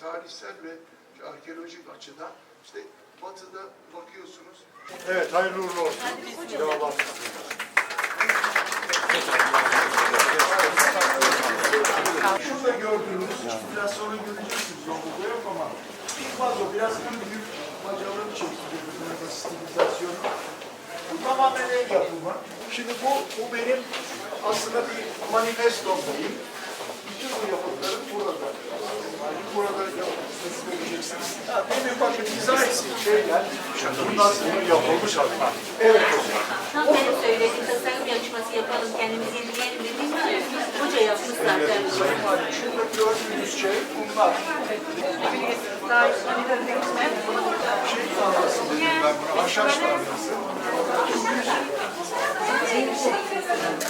tarihsel ve arkeolojik açıdan işte batıda bakıyorsunuz. Evet, hayırlı uğurlu olsun. Devam Şurada gördüğünüz, biraz sonra göreceksiniz, yolda yok ama bir vazo, biraz hem büyük bacaları çekiyor, burada stilizasyonu. Bu tamamen el yapımı. Şimdi bu, bu benim aslında bir manifestom diyeyim. Bütün bu yapıtların burada. Yani burada yapıtınızı göreceksiniz. Ya demin bakın izah etsin şeyler. Bunlar yapılmış artık. Evet. Tam benim söylediğim tasarım yarışması yapalım, kendimiz yenileyelim dediğim var. Hoca yapmış zaten. Sayın Halim, şurada gördüğünüz şey bunlar. Şey tarlası dedim ben buna, ahşap.